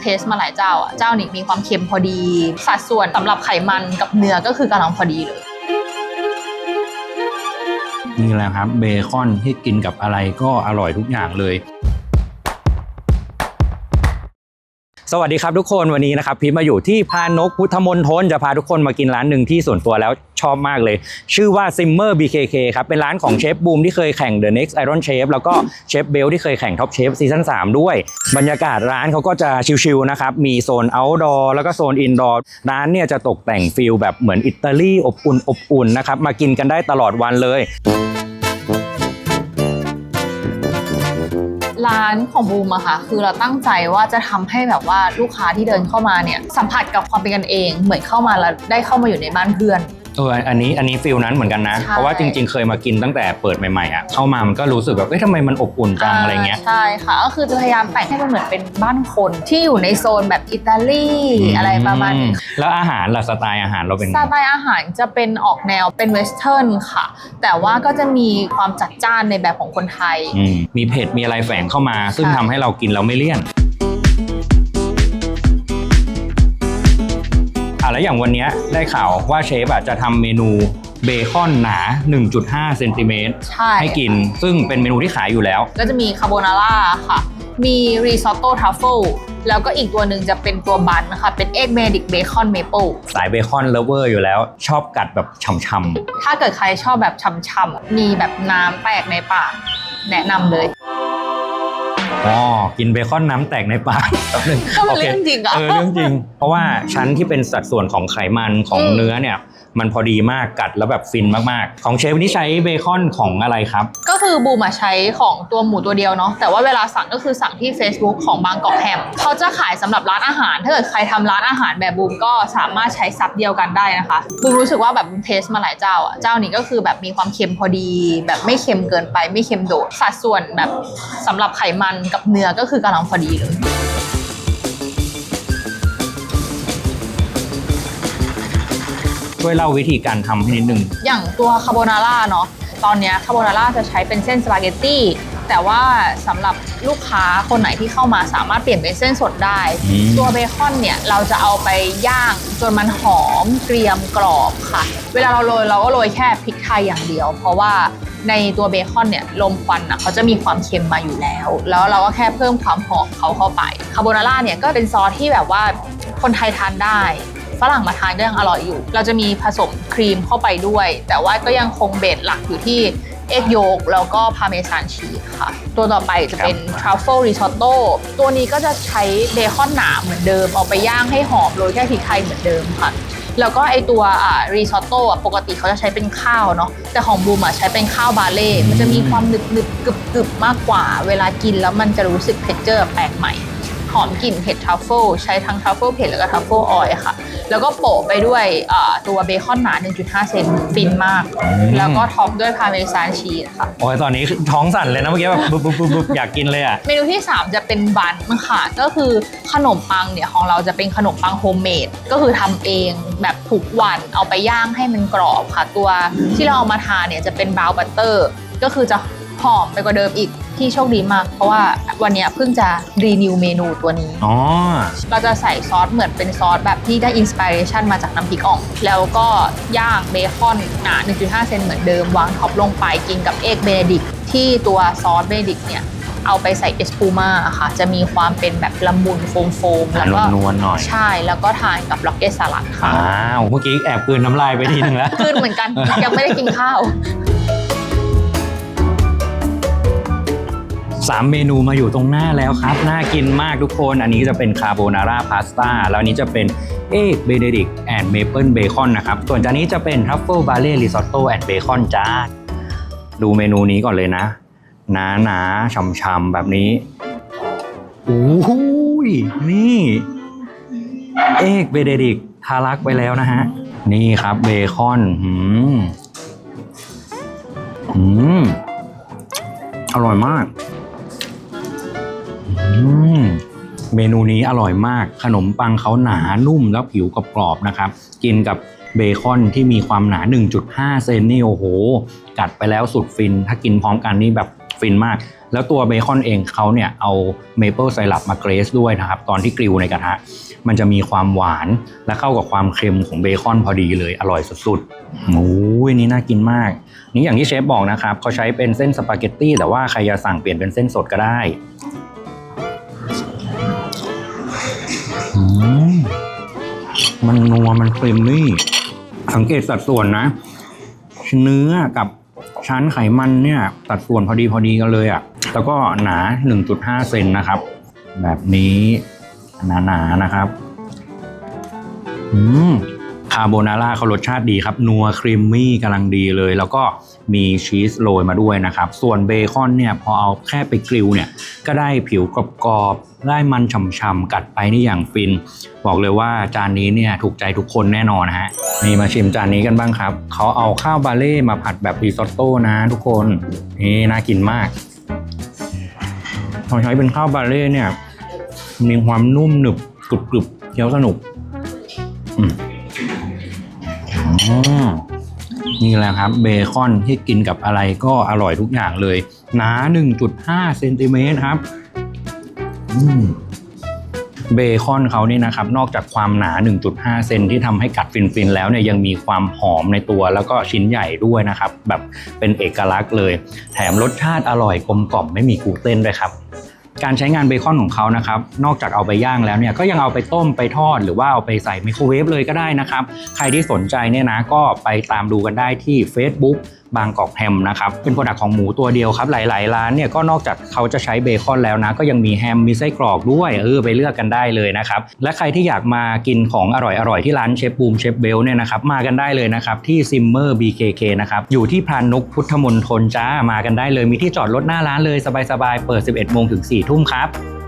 เทสมาหลายเจ้าอะ เจ้านี้มีความเค็มพอดี สัดส่วนสำหรับไขมันกับเนื้อก็คือกำลังพอดีเลย นี่แหละครับเบคอนที่กินกับอะไรก็อร่อยทุกอย่างเลย สวัสดีครับทุกคนวันนี้นะครับพีทมาอยู่ที่พานกพุทธมณฑลจะพาทุกคนมากินร้านหนึ่งที่ส่วนตัวแล้วชอบมากเลย ชื่อว่า Simmer BKK ครับ เป็นร้านของเชฟบูมที่เคยแข่ง The Next Iron Chef แล้วก็เชฟเบลที่เคยแข่ง Top Chef ซีซั่น3ด้วย บรรยากาศร้านเขาก็จะชิลๆนะครับ มีโซน outdoor แล้วก็โซน indoor ร้านเนี่ยจะตกแต่งฟิลแบบเหมือนอิตาลีอบอุ่นอบอุ่นนะครับมากินกันได้ตลอดวันเลย ร้านของบูมอะค่ะ คือเราตั้งใจว่าจะทำให้แบบว่าลูกค้าที่เดินเข้ามาเนี่ยสัมผัสกับความเป็นกันเอง เหมือนเข้ามาแล้วได้เข้ามาอยู่ในบ้านเพื่อนเอออันนี้อันนี้ฟิลนั้นเหมือนกันนะใช่เพราะว่าจริง ๆ เคยมากินตั้งแต่เปิดใหม่ๆอะเข้ามามันก็รู้สึกแบบเอ้ยทำไมมันอบอุ่นจังอะไรเงี้ยใช่ค่ะก็คือจะพยายามแต่งให้มันเหมือนเป็นบ้านคนที่อยู่ในโซนแบบอิตาลีอะไรประมาณนี้แล้วอาหารล่ะสไตล์อาหารเราเป็นสไงไตล์อาหารจะเป็นออกแนวเป็นเวสเทิร์นค่ะ แต่ว่าก็จะมีความจัดจ้านในแบบของคนไทยอืมมีเผ็ดมีอะไรแฝงเข้ามา ซึ่งใช่ทำให้เรากินแล้วไม่เลี่ยนอะแล้วอย่างวันเนี้ยได้ข่าวว่าเชฟอะจะทำเมนูเบคอนหนา 1.5เซนติเมตรใช่ให้กิน ซึ่งเป็นเมนูที่ขายอยู่แล้ว ก็จะมีคาโบนาร่าค่ะ มีรีซอตโต้ทัฟเฟิลแล้วก็อีกตัวหนึ่งจะเป็นตัวบันนะคะเป็นเอ็กเบดิกเบคอนเมเปิลสายเบคอนเลเวอร์อยู่แล้ว ชอบกัดแบบช่ำๆถ้าเกิดใครชอบแบบช่ำๆมีแบบน้ำแตกในปากแนะนำเลย อ๋อกินเบคอนน้ำแตกในปากแป๊บนึงก็มันโคเรื่องจริงอะเออเรื่องจริง เพราะว่าชั้นที่เป็นสัดส่วนของไขมันของอืม เนื้อเนี่ย มันพอดีมากกัดแล้วแบบฟินมากๆ ของเชฟนนี้ใช้เบคอนของอะไรครับ ก็คือบูมอะใช้ของตัวหมูตัวเดียวเนาะแต่ว่าเวลาสั่งก็คือสั่งที่ Facebook ของบางกอกแฮมเขาจะขายสำหรับร้านอาหาร ถ้าเกิดใครทำร้านอาหารแบบบูมก็สามารถใช้ซับเดียวกันได้นะคะบูมรู้สึกว่าแบบบูมเทสมาหลายเจ้าอะเจ้านี้ก็คือแบบมีความเค็มพอดี แบบไม่เค็มเกินไปไม่เค็มโดดสัดส่วนแบบสำหรับไขมันกับเนื้อก็คือกำลังพอดีเลย ช่วยเล่าวิธีการทำให้นิดนึง อย่างตัวคาโบนาร่าเนาะตอนเนี้ยคาโบนาร่าจะใช้เป็นเส้นสปาเกตตี้แต่ว่าสำหรับลูกค้าคนไหนที่เข้ามาสามารถเปลี่ยนเป็นเส้นสดได้ อืม ตัวเบคอนเนี่ยเราจะเอาไปย่างจนมันหอมเกรียมกรอบค่ะ เวลาเราโรยเราก็โรยแค่พริกไทยอย่างเดียว เพราะว่าในตัวเบคอนเนี่ยลมควันอะเขาจะมีความเค็มมาอยู่แล้ว แล้วเราก็แค่เพิ่มความหอมเขาเข้าไปคาโบนาร่าเนี่ยก็เป็นซอสที่แบบว่าคนไทยทานได้ ฝรั่งมาทานก็ยังอร่อยอยู่ เราจะมีผสมครีมเข้าไปด้วย แต่ว่าก็ยังคงเบสหลักอยู่ที่เอ็กโยกแล้วก็พาเมซานชีสค่ะ ตัวต่อไปจะเป็นทรัฟเฟิลริซอตโต้ตัวนี้ก็จะใช้เบคอนหนาเหมือนเดิม เอาไปย่างให้หอมโรยแค่พริกไทยเหมือนเดิมค่ะ แล้วก็ไอตัวอ่ารีซอตโต้ปกติเขาจะใช้เป็นข้าวเนาะแต่ของบูมอะใช้เป็นข้าวบาเล่มันจะมีความหนึบหนึบกึบกึบมากกว่า เวลากินแล้วมันจะรู้สึกเท็กเจอร์แปลกใหม่ หอมกลิ่นเห็ดทรัฟเฟิลใช้ทั้งทรัฟเฟิลเผ็ดแล้วก็ทรัฟเฟิลออยล์ค่ะ แล้วก็โปะไปด้วยอ่าตัวเบคอนหนา 1.5 เซนฟินมากมแล้วก็ท็อปด้วยพาเมซานชีสค่ะ โอ้ยตอนนี้ท้องสั่นเลยนะเมื่อกี้แบบปุ๊บปุ๊บปุ๊บปุ๊บอยากกินเลยอะ เมนูที่ 3 จะเป็นบันค่ะก็คือขนมปังเนี่ยของเราจะเป็นขนมปังโฮมเมดก็คือทำเองแบบทุกวันเอาไปย่างให้มันกรอบค่ะ ตัวที่เราเอามาทานเนี่ยจะเป็นบราวน์บัตเตอร์ก็คือจะหอมไปกว่าเดิมอีก ที่โชคดีมาก เพราะว่าวันเนี้ยเพิ่งจะรีนิวเมนูตัวนี้ อ๋อ เราจะใส่ซอสเหมือนเป็นซอสแบบที่ได้อินสปิเรชันมาจากน้ำพริกอ่อง แล้วก็ย่างเบคอนหนา 1.5 เซนเหมือนเดิม วางท็อปลงไปกินกับเอกเบเนดิกที่ตัวซอสเบเนดิกเนี่ยเอาไปใส่เอสพูมาค่ะ จะมีความเป็นแบบละมุนโฟมๆแล้วก็นวลๆหน่อย ใช่ แล้วก็ทานกับล็อกเก็ตสลัดค่ะอ้าวเมื่อกี้แอบกลืนน้ำลายไปทีนึงแล้วคืนเหมือนกันยังไม่ได้กินข้าว สามเมนูมาอยู่ตรงหน้าแล้วครับ น่ากินมากทุกคน อันนี้จะเป็นคาโบนาร่าพาสต้าแล้วนี้จะเป็นเอกเบเนดิกแอนด์เมเปิลเบคอนนะครับ ส่วนจานนี้จะเป็นทัฟเฟิลบาเล่ริซอตโต้แอนด์เบคอนจ้า ดูเมนูนี้ก่อนเลยนะ หนาหนาๆช่ำๆแบบนี้โอ้ยนี่ เอกเบเนดิกทารักไปแล้วนะฮะ นี่ครับเบคอนหืมหืมอร่อยมาก เมนูนี้อร่อยมาก ขนมปังเขาหนานุ่มแล้วผิวกรอบๆนะครับ กินกับเบคอนที่มีความหนา 1.5 เซนนี่โอ้โห กัดไปแล้วสุดฟิน ถ้ากินพร้อมกันนี่แบบฟินมาก แล้วตัวเบคอนเองเขาเนี่ยเอาเมเปิลไซรัปมาเกรสด้วยนะครับ ตอนที่กริลในกระทะ มันจะมีความหวานและเข้ากับความเค็มของเบคอนพอดีเลยอร่อยสุดๆโอ้ยนี่น่ากินมาก นี่อย่างที่เชฟบอกนะครับเขาใช้เป็นเส้นสปาเกตตี้แต่ว่าใครจะสั่งเปลี่ยนเป็นเส้นสดก็ได้ มันนัวมันครีมนี่ สังเกตสัดส่วนนะ เนื้อกับชั้นไขมันเนี่ย สัดส่วนพอดีพอดีกันเลยอะ่ะ แล้วก็หนา 1.5 เซนนะครับ แบบนี้หนาๆนะครับ อืม คาโบนาร่าเขารสชาติดีครับ นัวครีมมี่กำลังดีเลย แล้วก็มีชีสโรยมาด้วยนะครับ ส่วนเบคอนเนี่ยพอเอาแค่ไปกริลเนี่ย ก็ได้ผิวกรอบๆ ได้มันฉ่ำๆ กัดไปนี่อย่างฟิน บอกเลยว่าจานนี้เนี่ยถูกใจทุกคนแน่นอนฮะ นี่มาชิมจานนี้กันบ้างครับ เขาเอาข้าวบาเล่มาผัดแบบริซอตโต้นะทุกคน นี่น่ากินมากพอใช้เป็นข้าวบาเล่เนี่ย มีความนุ่มหนึบกรุบๆเคี้ยวสนุก อืม มนี่แหละครับเบคอนที่กินกับอะไรก็อร่อยทุกอย่างเลย หนา 1.5เซนติเมตรครับเบคอนเขานี่นะครับ นอกจากความหนา 1.5 เซนที่ทำให้กัดฟินๆ แล้วเนี่ยยังมีความหอมในตัวแล้วก็ชิ้นใหญ่ด้วยนะครับ แบบเป็นเอกลักษณ์เลย แถมรสชาติอร่อยกลมกล่อมไม่มีกูเตนด้วยครับ การใช้งานเบคอนของเขานะครับ นอกจากเอาไปย่างแล้วเนี่ยก็ยังเอาไปต้มไปทอด หรือว่าเอาไปใส่ไมโครเวฟเลยก็ได้นะครับ ใครที่สนใจเนี่ยนะก็ไปตามดูกันได้ที่ Facebook บางกอกแฮมนะครับเป็นโปรดักต์ของหมูตัวเดียวครับหลาย ๆ ร้านเนี่ยก็นอกจากเขาจะใช้เบคอนแล้วนะ ก็ยังมีแฮมมีไส้กรอกด้วยเออไปเลือกกันได้เลยนะครับและใครที่อยากมากินของอร่อย ๆ ที่ร้านเชฟบูมเชฟเบลเนี่ยนะครับมากันได้เลยนะครับที่ซิมเมอร์ BKK นะครับอยู่ที่พรานนกพุทธมณฑลจ้ามากันได้เลยมีที่จอดรถหน้าร้านเลยสบาย ๆ เปิด 11โมงถึง4ทุ่มครับ